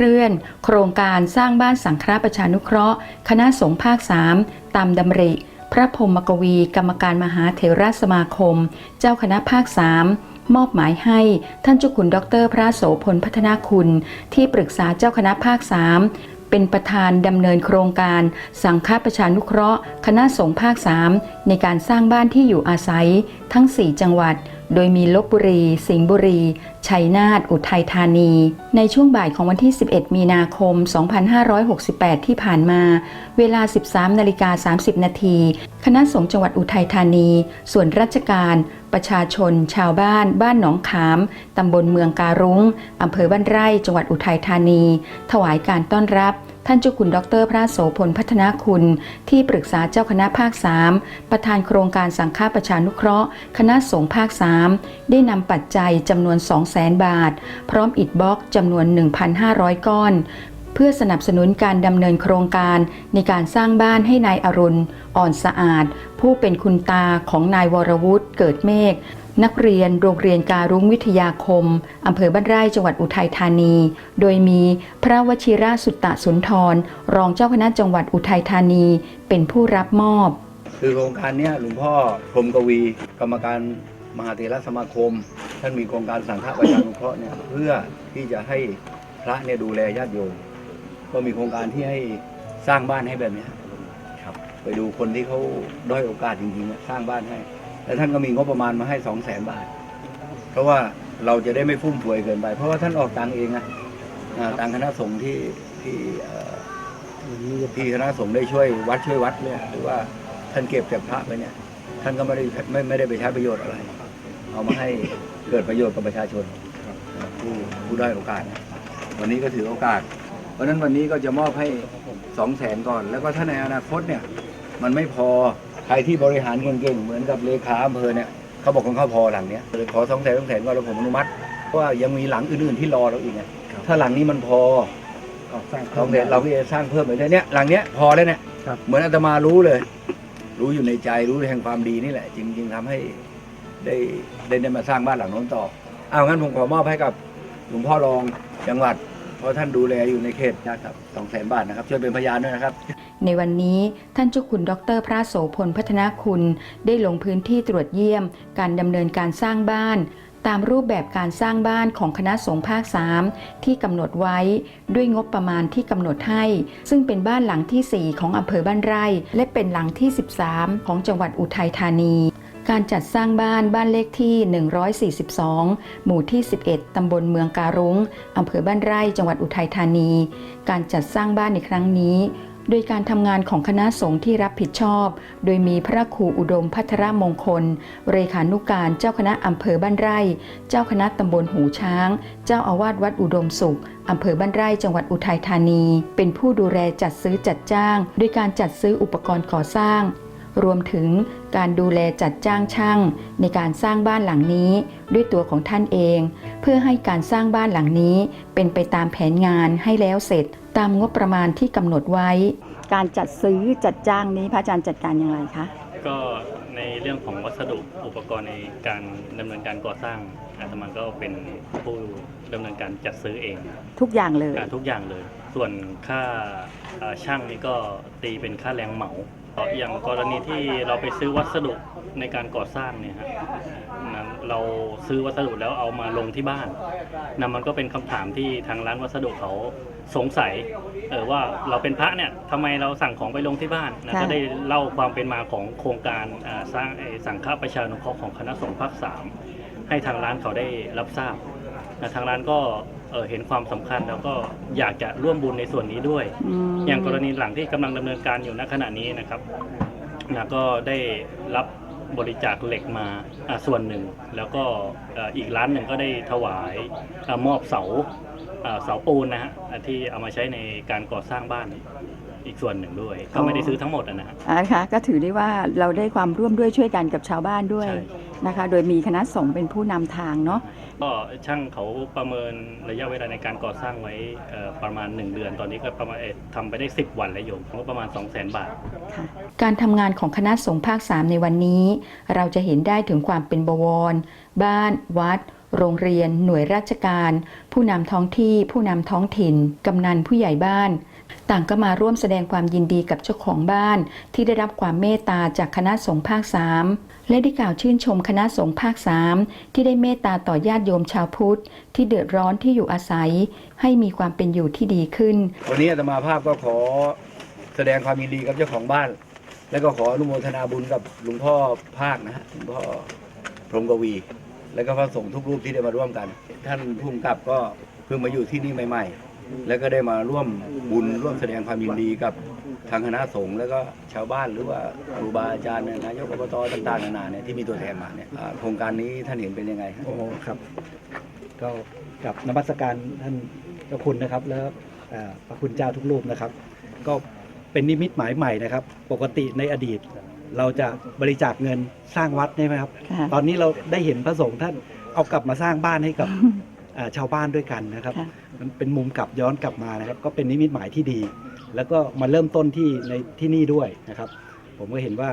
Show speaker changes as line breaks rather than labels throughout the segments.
เคลื่อน โครงการสร้างบ้านสังฆราประชานุเคราะห์ คณะสงฆ์ภาค 3 ตามดำริ พระพรมกวี กรรมการมหาเถรสมาคม เจ้าคณะภาค 3มอบหมายให้ท่านเจ้าคุณดอกเตอรพระโสพลพัฒนาคุณ ที่ปรึกษาเจ้าคณะภาค3เป็นประธานดำเนินโครงการ สังฆประชานุเคราะห์ คณะสงฆ์ภาค 3 ในการสร้างบ้านที่อยู่อาศัย ทั้ง 4 จังหวัด โดยมีลบบุรี สิงห์บุรี ชัยนาท อุทัยธานี ในช่วงบ่ายของวันที่ 11 มีนาคม 2568 ที่ผ่านมา เวลา 13นาฬิกา30 นาที คณะสงฆ์จังหวัดอุทัยธานี ส่วนราชการ ประชาชน ชาวบ้าน บ้านหนองขาม ตำบลเมืองการุ้ง อำเภอบ้านไร่ จังหวัดอุทัยธานี ถวายการต้อนรับ ท่านเจ้าคุณดร พระโสพลพัฒนาคุณ ที่ปรึกษาเจ้าคณะภาค 3 ประธานโครงการสังฆาประชานุเคราะห์ คณะสงฆ์ภาค 3 ได้นำปัจจัยจำนวน 200,000 บาท พร้อมอิฐบล็อกจำนวน 1,500 ก้อนเพื่อสนับสนุนการดำเนินโครงการในการสร้างบ้านให้นายอรุณ อ่อนสะอาด ผู้เป็นคุณตาของนายวรวุฒิเกิดเมฆ นักเรียนโรงเรียนการุ้งวิทยาคม อำเภอบ้านไร่จังหวัดอุทัยธานี โดยมีพระวชิระสุตตะสุนทร รองเจ้าคณะจังหวัดอุทัยธานี เป็นผู้รับมอบ
คือโครงการเนี้ยหลวงพ่อพรมกวี กรรมการมหาเถรสมาคม ท่านมีโครงการสังฆประชานุเคราะห์เนี่ยเพื่อที่จะให้พระเนี่ยดูแลญาติโยมก็มีโครงการที่ให้สร้างบ้านให้แบบนี้ครับ ไปดูคนที่เขาด้อยโอกาสจริงๆอะสร้างบ้านให้ แล้วท่านก็มีงบประมาณมาให้สองแสนบาท เพราะว่าเราจะได้ไม่ฟุ่มเฟือยเกินไป เพราะว่าท่านออกตังค์เองนะอ่าตังค์คณะสงฆ์ที่ที่เอ่อที่คณะสงฆ์ได้ช่วยวัดช่วยวัดเนี่ยหรือว่าท่านเก็บจากพระไปเนี่ย ท่านก็ไม่ได้ไม่ไม่ได้ไปใช้ประโยชน์อะไร เอามาให้เกิดประโยชน์กับประชาชนผู้ผู้ได้อยโอกาสนะวันนี้ก็ถือโอกาส เพราะฉะนั้นวันนี้ก็จะมอบให้สองแสนก่อน แล้วก็ถ้าในอนาคตเนี่ย มันไม่พอใครที่บริหารเก่งๆเหมือนกับเลขาอำเภอเนี่ยเขาบอกของเขาพอหลังเนี้ยเลยขอสองแสนสองแสนก็แล้วผมอนุมัติเพราะว่ายังมีหลังอื่นๆที่รอเราอีกไงถ้าหลังนี้มันพอสองแสนเราก็จะสร้างเพิ่มไปเนี้ยหลังเนี้ยพอแล้วเนี่ย
ครับ
เหมือนอาตมารู้เลย รู้อยู่ในใจรู้แห่งความดีนี่แหละ จริง ๆทำให้ได้ได้ได้มาสร้างบ้านหลังโน้นต่อเอางั้นผมขอมอบให้กับหลวงพ่อรองจังหวัดเพราะท่านดูแลอยู่ในเขตนะครับสองแสนบาทนะครับช่วยเป็นพยานด้วยนะครับ
ในวันนี้ท่านเจ้าคุณดร พระโสพลพัฒนาคุณได้ลงพื้นที่ตรวจเยี่ยม การดำเนินการสร้างบ้าน ตามรูปแบบการสร้างบ้านของคณะสงฆ์ภาค 3 ที่กำหนดไว้ด้วยงบประมาณที่กำหนดให้ ซึ่งเป็นบ้านหลังทีสี่4 ของอำเภอบ้านไร่ และเป็นหลังที่ 13 ของจังหวัดอุทัยธานีการจัดสร้างบ้านบ้านเลขที่ 142 หมู่ที่ 11 ตำบลเมืองการุ้ง อำเภอบ้านไร่ จังหวัดอุทัยธานี การจัดสร้างบ้านในครั้งนี้ โดยการทำงานของคณะสงฆ์ที่รับผิดชอบ โดยมีพระครูอุดมพัทรมงคล เรขานุการเจ้าคณะอำเภอบ้านไร่ เจ้าคณะตำบลหูช้าง เจ้าอาวาสวัดอุดมสุขอำเภอบ้านไร่จังหวัดอุทัยธานี เป็นผู้ดูแลจัดซื้อจัดจ้าง โดยการจัดซื้ออุปกรณ์ก่อสร้าง รวมถึงการดูแลจัดจ้างช่าง ในการสร้างบ้านหลังนี้ ด้วยตัวของท่านเอง เพื่อให้การสร้างบ้านหลังนี้เป็นไปตามแผนงานให้แล้วเสร็จ ตามงบประมาณที่กำหนดไว้ การจัดซื้อจัดจ้างนี้พระอาจารย์จัดการอย่างไรคะ
ก็ในเรื่องของวัสดุอุปกรณ์ในการดำเนินการก่อสร้างอาตมาก็เป็นผู้ดำเนินการจัดซื้อเอง
ทุกอย่างเลย
อ่าทุกอย่างเลย ส่วนค่าอ่าช่างนี่ก็ตีเป็นค่าแรงเหมาอย่างกรณีที่เราไปซื้อวัสดุในการก่อสร้างเนี่ยฮะนั้น เราซื้อวัสดุแล้วเอามาลงที่บ้านนะมันก็เป็นคำถามที่ทางร้านวัสดุเขาสงสัยเออว่าเราเป็นพระเนี่ยทำไมเราสั่งของไปลงที่บ้านนะ
ค่ะ
ก็ได้เล่าความเป็นมาของโครงการอ่าสร้างไอ้สังฆประชานุเคราะห์ของคณะสงฆ์ภาคสามให้ทางร้านเขาได้รับทราบนะทางร้านก็เอ่อเห็นความสำคัญแล้วก็อยากจะร่วมบุญในส่วนนี้ด้วย
ม
อย่างกรณีหลังที่กำลังดำเนินการอยู่ณขณะนี้นะครับนะก็ได้รับ บริจาคเหล็กมาส่วนหนึ่ง แล้วก็อีกร้านหนึ่งก็ได้ถวายมอบเสาเสาปูนนะฮะที่เอามาใช้ในการก่อสร้างบ้าน อีกส่วนหนึ่งด้วย ก็ไม่ได้ซื้อทั้งหมดอะนะฮะ
อ่าค่ะก็ถือได้ว่าเราได้ความร่วมด้วยช่วยกันกับชาวบ้านด้วย
ใช่
นะคะ โดยมีคณะสงฆ์เป็นผู้นำทางเนาะ
ก็ช่างเขาประเมินระยะเวลาในการก่อสร้างไว้เอ่อประมาณ 1 เดือน ตอนนี้ก็ประมาณเอ่อทำไปได้ 10 วันแล้วโยมงบประมาณ 2 0 0 0 0 0 บาท
ค่ะการทำงานของคณะสงฆ์ภาค 3 ในวันนี้ เราจะเห็นได้ถึงความเป็นบวร บ้าน วัด โรงเรียน หน่วยราชการ ผู้นำท้องที่ ผู้นำท้องถิ่น กำนันผู้ใหญ่บ้าน ต่างก็มาร่วมแสดงความยินดีกับเจ้าของบ้าน ที่ได้รับความเมตตาจากคณะสงฆ์ภาค3และได้กล่าวชื่นชมคณะสงฆ์ภาค3ที่ได้เมตตาต่อญาติโยมชาวพุทธ ที่เดือดร้อนที่อยู่อาศัย ให้มีความเป็นอยู่ที่ดีขึ้น
วันนี้อาตมาภาพก็ขอแสดงความยินดีกับเจ้าของบ้าน แล้วก็ขออนุโมทนาบุญกับหลวงพ่อภาคนะฮะหลวงพ่อพรหมกวี แล้วก็พระสงฆ์ทุกรูปที่ได้มาร่วมกัน ท่านผู้กำกับก็เพิ่งมาอยู่ที่นี่ใหม่ ๆ แล้วก็ได้มาร่วมบุญร่วมแสดงความยินดีกับทางคณะสงฆ์แล้วก็ชาวบ้านหรือว่าครูบาอาจารย์เนี่ยนายกอบตต่างๆนานาเนี่ยที่มีตัวแทนมาเนี่ยอ่าโครงการนี้ท่านเห็นเป็นยังไงฮะ
โอ้โหครับ ก็กับนมัสการท่านเจ้าคุณนะครับ แล้วเอ่อพระคุณเจ้าทุกรูปนะครับ ก็เป็นนิมิตหมายใหม่นะครับ ปกติในอดีต เราจะบริจาคเงินสร้างวัดใช่ไหมครับ
ค่ะ
ตอนนี้เราได้เห็นพระสงฆ์ท่านเอากลับมาสร้างบ้านให้กับ อ่าชาวบ้านด้วยกันนะครับ
ค่ะ
มันเป็นมุมกลับย้อนกลับมานะครับ ก็เป็นนิมิตหมายที่ดี แล้วก็มาเริ่มต้นที่ในที่นี่ด้วยนะครับ ผมก็เห็นว่า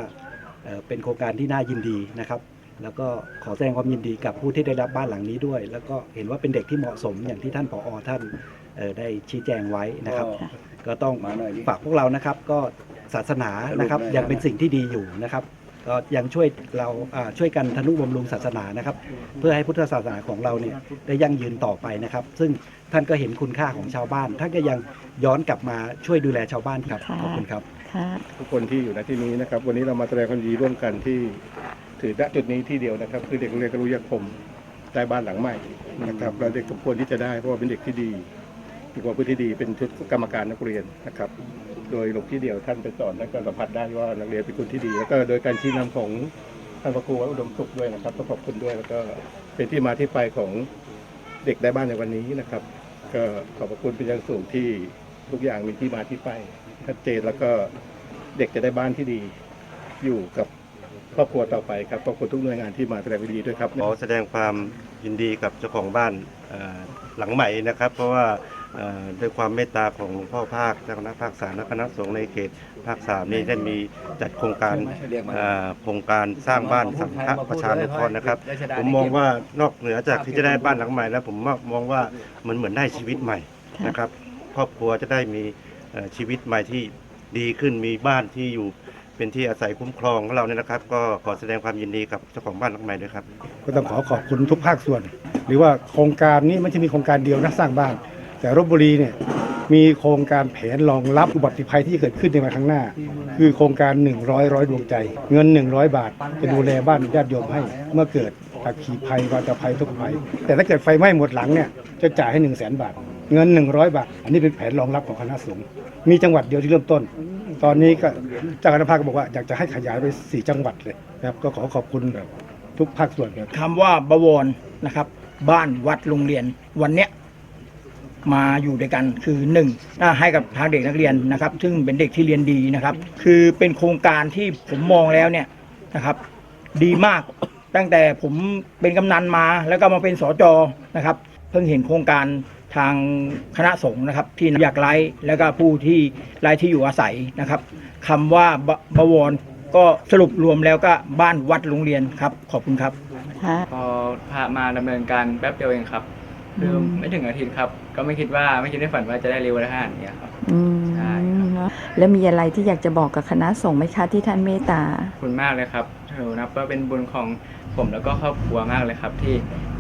เอ่อเป็นโครงการที่น่ายินดีนะครับ แล้วก็ขอแสดงความยินดีกับผู้ที่ได้รับบ้านหลังนี้ด้วย แล้วก็เห็นว่าเป็นเด็กที่เหมาะสมอย่างที่ท่านผอท่านเอ่อได้ชี้แจงไว้นะครับ
ก็
ก็ต้อง
มาหน่อยดิ
ฝากพวกเรานะครับก็ศาสนานะครับ
สรุปเลย
ยังเป็นสิ่งที่ดีอยู่นะครับ ก็ยังช่วยเราอ่าช่วยกันทนุบำรุงศาสนานะครับ เพื่อให้พุทธศาสนาของเราเนี่ยได้ยั่งยืนต่อไปนะครับ ซึ่งท่านก็เห็นคุณค่าของชาวบ้าน ท่านก็ยังย้อนกลับมาช่วยดูแลชาวบ้านครับ
ค่ะ
ขอบคุณครับ
ค่ะ
ทุกคนที่อยู่ณที่นี้นะครับ วันนี้เรามาแสดงความยินดีร่วมกันที่ถือณจุดนี้ที่เดียวนะครับ คือเด็กโรงเรียนกรุยาคมได้บ้านหลังใหม่นะครับเราเด็กสมควรที่จะได้เพราะว่าเป็นเด็กที่ดี มีความพฤติที่ดีเป็นชุดกรรมการนักเรียนนะครับ โดยหลวงพี่เดียวท่านไปสอนและก็สัมผัสได้ว่านักเรียนเป็นคนที่ดี แล้วก็โดยการชี้นำของท่านพระครูวัดอุดมสุขด้วยนะครับต้อขอบคุณด้วยแล้วก็เป็นที่มาที่ไปของเด็กได้บ้านในวันนี้นะครับ ก็ขอบพระคุณเป็นอย่างสูงที่ทุกอย่างมีที่มาที่ไปชัดเจนแล้วก็เด็กจะได้บ้านที่ดีอยู่กับครอบครัวต่อไปครับขอบคุณทุกหน่วยงานที่มาแสดงความยิดีด้วยครับ
ขอแสดงความยินดีกับเจ้าของบ้านหลังใหม่นะครับ เพราะว่า ด้วยความเมตตาของหลวงพ่อภาคเจ้าคณะภาคสามและคณะสงฆ์ในเขตภาคสามนี่ได้มีจัดโครงการเอ่อโครงการสร้างบ้านสังฆประชานุเคราะห์นะครับ ผมมองว่านอกเหนือจากที่จะได้บ้านหลังใหม่ แล้วผมมองว่ามันเหมือนได้ชีวิตใหม่นะครับ ครอบครัวจะได้มีเอ่อชีวิตใหม่ที่ดีขึ้นมีบ้านที่อยู่เป็นที่อาศัยคุ้มครองของเราเนี่ยนะครับ ก็ขอแสดงความยินดีกับเจ้าของบ้านหลังใหม่ด้วยครับ
ก็ต้องขอขอบคุณทุกภาคส่วน หรือว่าโครงการนี้ไม่ใช่มีโครงการเดียวนะสร้างบ้าน แต่รบบุรีเนี่ยมีโครงการแผนรองรับอุบัติภัยที่เกิดขึ้นในวันข้างหน้า คือโครงการ 100 ร้อยดวงใจ เงิน 100 บาท จะดูแลบ้านญาติโยมให้ เมื่อเกิดอัคคีภัยวาตภัยทุกภัย แต่ถ้าเกิดไฟไหม้หมดหลังเนี่ยจะจ่ายให้ 1 0 0 0 0แบาท เงิน 100 บาท อันนี้เป็นแผนรองรับของคณะสงฆ์มีจังหวัดเดียวที่เริ่มต้น ตอนนี้ก็เจ้าคณะภาคก็บอกว่าอยากจะให้ขยายไปสี่จังหวัดเลยนะครับก็ขอขอบคุณทุกภาคส่วนครับ
คำว่าบวรนะครับบ้านวัดโรงเรียนวันเนี้ย มาอยู่ด้วยกันคือหนึ่งถ้าให้กับทางเด็กนักเรียนนะครับ ซึ่งเป็นเด็กที่เรียนดีนะครับ คือเป็นโครงการที่ผมมองแล้วเนี่ยนะครับ ดีมากตั้งแต่ผมเป็นกำนันมา แล้วก็มาเป็นสจนะครับ เพิ่งเห็นโครงการทางคณะสงฆ์นะครับที่อยากไร้แล้วก็ผู้ที่ไร้ที่อยู่อาศัยนะครับคำว่าบบวรก็สรุปรวมแล้วก็บ้านวัดโรงเรียนครับ ขอบคุณครับ
ค่ะ
พอพามาดำเนินการแป๊บเดียวเองครับ คืออ
ม
ไม่ถึงอาทิตย์ครับ ก็ไม่คิดว่าไม่คิดไม่ฝันว่าจะได้เร็วได้ขนาดนี้ครับ
อืม
ใช่ครับ
เนอะแล้วมีอะไรที่อยากจะบอกกับคณะสงฆ์ไหมคะที่ท่านเมตตา
ขอบคุณมากเลยครับถือนับว่าเป็นบุญของผมแล้วก็ครอบครัวมากเลยครับ ที่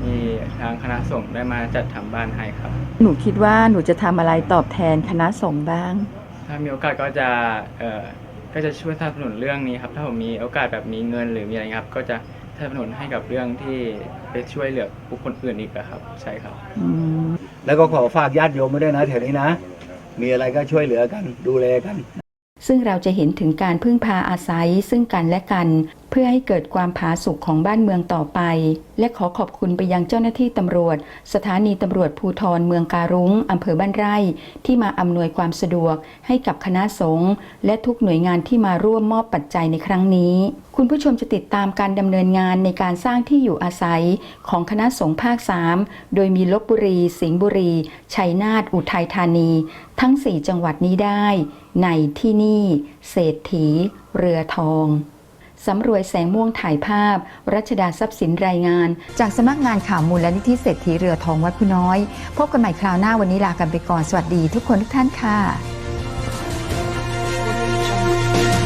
มีทางคณะสงฆ์ได้มาจัดทำบ้านให้ครับ
หนูคิดว่าหนูจะทำอะไรตอบแทนคณะสงฆ์บ้าง
ถ้ามีโอกาสก็จะเอ่อก็จะช่วยสนับสนุนเรื่องนี้ครับ ถ้าผมมีโอกาสแบบมีเงินหรือมีอะไรเงี้ยครับ ก็จะ สนับสนุนให้กับเรื่องที่ไปช่วยเหลือบุคคลอื่นอีกอะครับ ใช่ครับ
อืม
แล้วก็ขอฝากญาติโยมไว้ด้วยนะแถวนี้นะ มีอะไรก็ช่วยเหลือกันดูแลกัน
ซึ่งเราจะเห็นถึงการพึ่งพาอาศัยซึ่งกันและกันเพื่อให้เกิดความผาสุกของบ้านเมืองต่อไป และขอขอบคุณไปยังเจ้าหน้าที่ตำรวจ สถานีตำรวจภูทรเมืองการุงอำเภอบ้านไร่ ที่มาอำนวยความสะดวกให้กับคณะสงฆ์และทุกหน่วยงานที่มาร่วมมอบปัจจัยในครั้งนี้ คุณผู้ชมจะติดตามการดำเนินงานในการสร้างที่อยู่อาศัยของคณะสงฆ์ภาค 3 โดยมีลบบุรี สิงห์บุรี ชัยนาท อุทัยธานี ทั้ง 4 จังหวัดนี้ได้ ในที่นี่ เศรษฐี เรือทอง สำรวยแสงม่วงถ่ายภาพ รัชดาทรัพย์สินรายงาน จากสำนักงานข่าวมูลและนิธิเศรษฐีเรือทองวัดผู้น้อย พบกันใหม่คราวหน้าวันนี้ลากันไปก่อน สวัสดีทุกคนทุกท่านค่ะ